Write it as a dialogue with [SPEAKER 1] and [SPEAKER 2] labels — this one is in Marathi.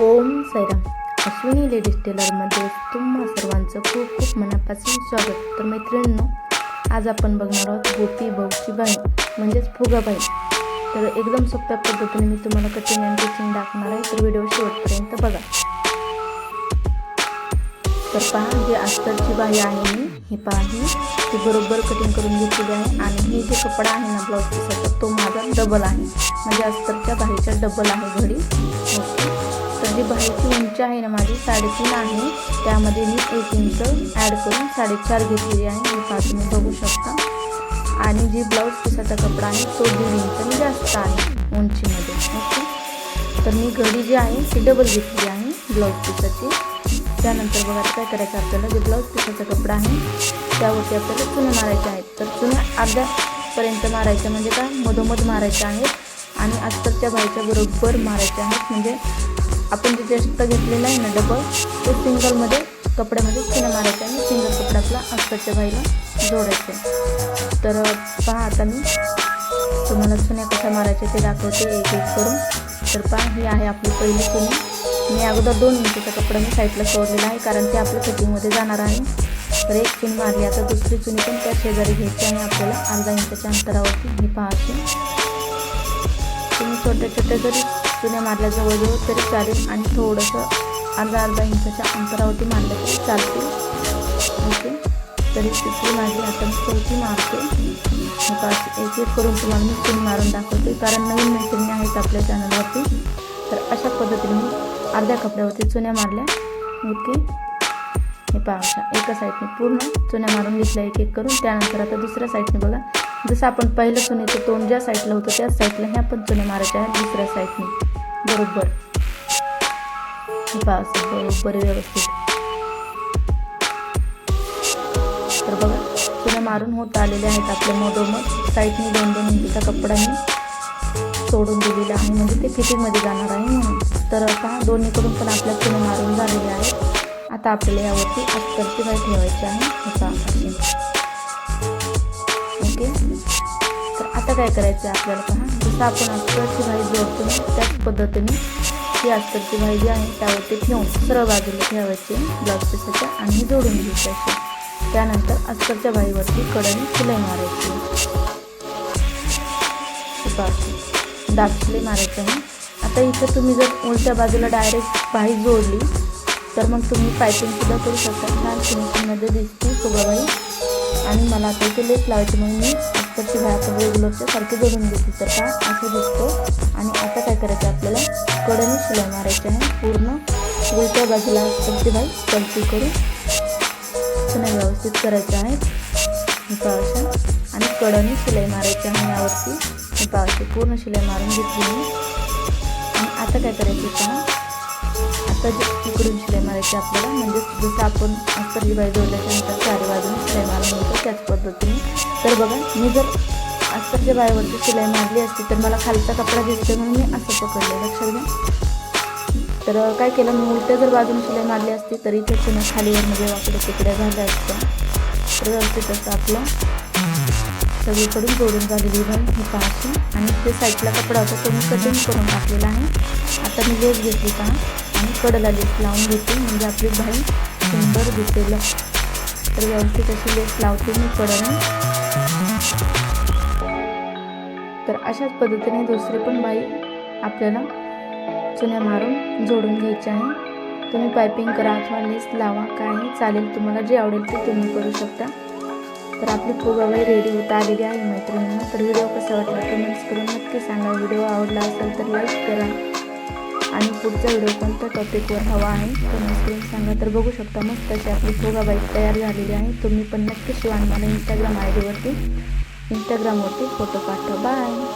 [SPEAKER 1] ओम सैराम. अश्विनी लेडीज टेलरमध्ये तुम्हा सर्वांचं खूप खूप मनापासून स्वागत. तर मैत्रिणींनो आज आपण बघणार आहोत गोपी भाऊची बाई म्हणजेच फुगाबाई तर एकदम सोप्या पद्धतीने मी तुम्हाला कटिंग अँड टिचिंग दाखवणार आहे. तर व्हिडिओ शेवटपर्यंत बघा. तर पहा जी अस्तरची बाई आहे मी हे पहा ही ती बरोबर कटिंग करून घेतलेली आहे. आणि हे जे कपडा आहे ना ब्लाऊज तो माझा डबल आहे. म्हणजे अस्तरच्या बाहेरच्या डबल आहे घडी. ओके. जी बाहेरची उंची आहे ना माझी? साडेतीन आहे. त्यामध्ये मी एक इंच ॲड करून साडेचार घेतलेली आहे. हे पाच तुम्ही बघू शकता. आणि जी ब्लाऊज पिसाचा कपडा आहे तो दीड इंच जास्त आहे उंचीमध्ये. ओके? तर मी घडी जी आहे ती डबल घेतली आहे ब्लाऊज पिसाची. त्यानंतर बघा काय करायचं आपल्याला? जे ब्लाऊज पिसाचा कपडा आहे त्यावरती आपल्याला चुने मारायचे आहेत. तर चुने अर्ध्यापर्यंत मारायच्या म्हणजे काय? मधोमध मारायच्या आहेत आणि आजकालच्या बाईच्या बरोबर मारायच्या आहेत. म्हणजे आपण जे जास्त घेतलेलं आहे ना डबल ते सिंगलमध्ये कपड्यामध्ये चिन्ह मारायचं आणि सिंगल कपडा आपला अस्तरच्या बाईला जोडायचे तर पहा आता मी. तुम्हाला चुन्या कशा मारायच्या ते दाखवते एक एक करून. तर पहा ही आहे आपली पहिली चुनी मी अगोदर दोन इंचीचा कपडा मी साईडला सोडलेला आहे कारण ते आपल्या फिटिंगमध्ये जाणार आहे. तर एक चुनी मारली. आता दुसरी चुनी पण त्या शेजारी घ्यायची आणि आपल्याला अर्धा इंचाच्या अंतरावरती. ही पाहायची तुम्ही छोट्या छोट्या जरी चुन्या मारल्या जवळजवळ तरी चालेल आणि थोडंसं अर्धा अर्धा इंचाच्या अंतरावरती मारलं तरी चालते. ओके? तरी तिसरी माझी आता मी चौथी मारते. आता एक एक करून तुम्हाला मी चुनी मारून दाखवते कारण नवीन मैत्रिणी आहेत आपल्या चॅनलवरती. तर अशा पद्धतीने मी अर्ध्या कपड्यावरती चुन्या मारल्या. ओके? हे पहा अशा एका साईडने पूर्ण चुन्या मारून घेतल्या एक एक करून. त्यानंतर आता दुसऱ्या साईडने बघा जसं आपण पहिलं चुन्याचं तोंड ज्या साईडला होतं त्याच साईडला ह्या पण चुन्या मारायच्या आहेत दुसऱ्या साईडने. बरोबर. बस बरोबर व्यवस्थित. तर बघा चुन्या मारून होत आलेल्या आहेत आपल्या मधोमध. साईडने दोन दोन इंचीचा कपडा सोडून दिलेला आहे. म्हणजे ते फिटिंगमध्ये जाणार आहे म्हणून. तर आता दोन्हीकडून पण आपल्या चुने मारून झालेले आहेत. आता आपल्याला यावरती अस्तरची बाई ठेवायची आहे आता काय करायचं आहे आपल्याला पहा जसं आपण अस्तरची भाई जोडतो त्याच पद्धतीने ही अस्तरची भाई जी आहे त्यावरती ठेवून सरळ बाजूला ठेवायची ब्लाऊज पिसाच्या आणि जोडून घ्यायची अशी. त्यानंतर अस्तरच्या भाईवरती कडाने शिलाई मारायची. दाब शिलाई मारायची आहे. आता इथं तुम्ही जर उलट्या बाजूला डायरेक्ट भाई जोडली तर मग तुम्ही पायपिंगसुद्धा करू शकता. छान फिनिशिंगमध्ये दिसते फुगाबाई आणि मला आता इथे लेस लावायची म्हणून मी तर भाई आपण रेग्युलरच्या सारखी जोडून घेते तर का? असं दिसतो. आणि आता काय करायचं आपल्याला? कडेने शिलाई मारायची आहे पूर्ण उलट्या बाजूला अस्तरची भाई पलटी करून पुन्हा व्यवस्थित करायचं आहे. पावशा आणि कडने शिलाई मारायची आहे यावरती. पावशी पूर्ण शिलाई मारून घेतली आणि आता काय करायचं पहा आता इकडून शिलाई मारायची आपल्याला म्हणजे जसं आपण अस्तरची बाई जोडल्याच्यानंतर चारी बाजूने शिलाई मारून घेतो त्याच पद्धतीने. तर बघा मी जर अस्तरच्या बाईवरती शिलाई मारली असती तर मला खालचा कपडा दिसतो म्हणून मी असं पकडलं. लक्षात घ्या. तर काय केलं मी उलट्या जर बाजूने शिलाई मारली असती तरी इथे पुन्हा खालीवर म्हणजे वाकडे तिकड्या झाल्या असत्या. तर व्यवस्थित असं आपलं सगळीकडून जोडून झालेली बन ही पाहायची आणि ते साईडला कपडा होता तो मी कटिंग करून टाकलेला आहे. आता मी लेस घेतली का आणि कडला लेस लावून घेते. म्हणजे आपली भाई सुंदर दिसेल. तर व्यवस्थित अशी लेस लावते मी कडने तर अशाच पद्धतीने दुसरी पण बाई आपल्याला चुन्या मारून जोडून घ्यायचे आहे. तुम्ही पायपिंग करा अथवा लेस लावा काही चालेल तुम्हाला जे आवडेल ते तुम्ही करू शकता. तर आपली फुगाबाई रेडी होता आलेली आहे मैत्रिणींना. तर व्हिडिओ कसा वाटला कमेंट्स करून नक्की सांगा. व्हिडिओ आवडला असेल तर लाईक करा. आणि पुढचा व्हिडिओ कोणत्या टॉपिकवर हवा आहे तुम्ही स्क्रीन सांगा. तर बघू शकता मस्त अशी आपली फुगाबाई तयार झालेली आहे. तुम्ही पण नक्की शिवान मला इंस्टाग्राम आय डीवरती इंस्टाग्रामवरती फोटो पाठवा. बाय